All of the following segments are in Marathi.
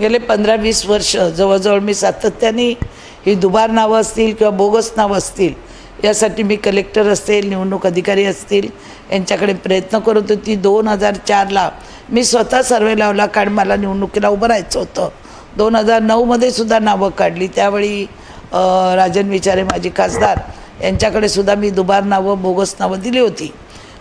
गेले पंधरा वीस वर्ष जवळजवळ मी सातत्याने ही दुबार नावं असतील किंवा बोगस नावं असतील यासाठी मी कलेक्टर असेल निवडणूक अधिकारी असतील यांच्याकडे प्रयत्न करत होती. दोन हजार चारला मी स्वतः सर्वे लावला कारण मला निवडणुकीला उभं राहायचं होतं. दोन हजार नऊमध्ये सुद्धा नावं काढली. त्यावेळी राजन विचारे माझी खासदार यांच्याकडे सुद्धा मी दुबार नावं बोगस नावं दिली होती.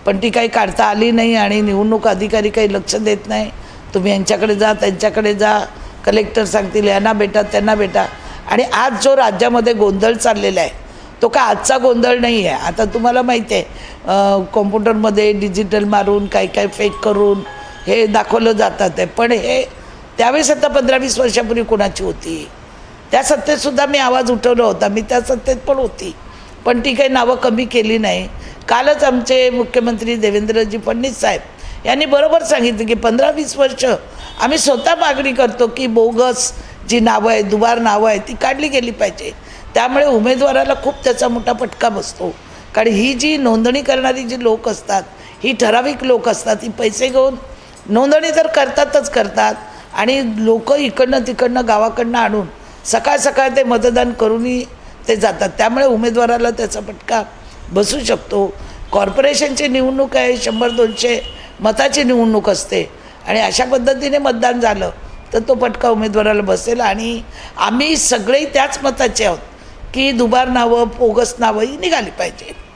पण ती काही काढता आली नाही आणि निवडणूक अधिकारी काही लक्ष देत नाही. तुम्ही यांच्याकडे जा त्यांच्याकडे जा कलेक्टर सांगतील यांना भेटा त्यांना भेटा. आणि आज जो राज्यामध्ये गोंधळ चाललेला आहे तो का आजचा गोंधळ नाही आहे? आता तुम्हाला माहिती आहे कॉम्प्युटरमध्ये डिजिटल मारून काही काही फेक करून हे दाखवलं जातात आहे. पण हे त्यावेळेस आता पंधरा वीस वर्षापूर्वी कोणाची होती? त्या सत्तेतसुद्धा मी आवाज उठवला होता. मी त्या सत्तेत पण होती. पण ती काही नावं कमी केली नाही. कालच आमचे मुख्यमंत्री देवेंद्रजी फडणवीस साहेब यांनी बरोबर सांगितलं की पंधरा वीस वर्ष आम्ही स्वतः मागणी करतो की बोगस जी नावं आहेत दुबार नावं आहेत ती काढली गेली पाहिजे. त्यामुळे उमेदवाराला खूप त्याचा मोठा फटका बसतो. कारण ही जी नोंदणी करणारी जी लोक असतात ही ठराविक लोक असतात ही पैसे घेऊन नोंदणी तर करतातच करतात आणि लोक इकडनं तिकडनं गावाकडनं आणून सकाळ सकाळ ते मतदान करूनही ते जातात. त्यामुळे उमेदवाराला त्याचा फटका बसू शकतो. कॉर्पोरेशनची निवडणूक आहे शंभर दोनशे मताची निवडणूक असते. आणि अशा पद्धतीने मतदान झालं तर तो पटका उमेदवाराला बसेल. आणि आम्ही सगळे त्याच मताचे आहोत की दुबार नावं बोगस नावं ही निघाली पाहिजे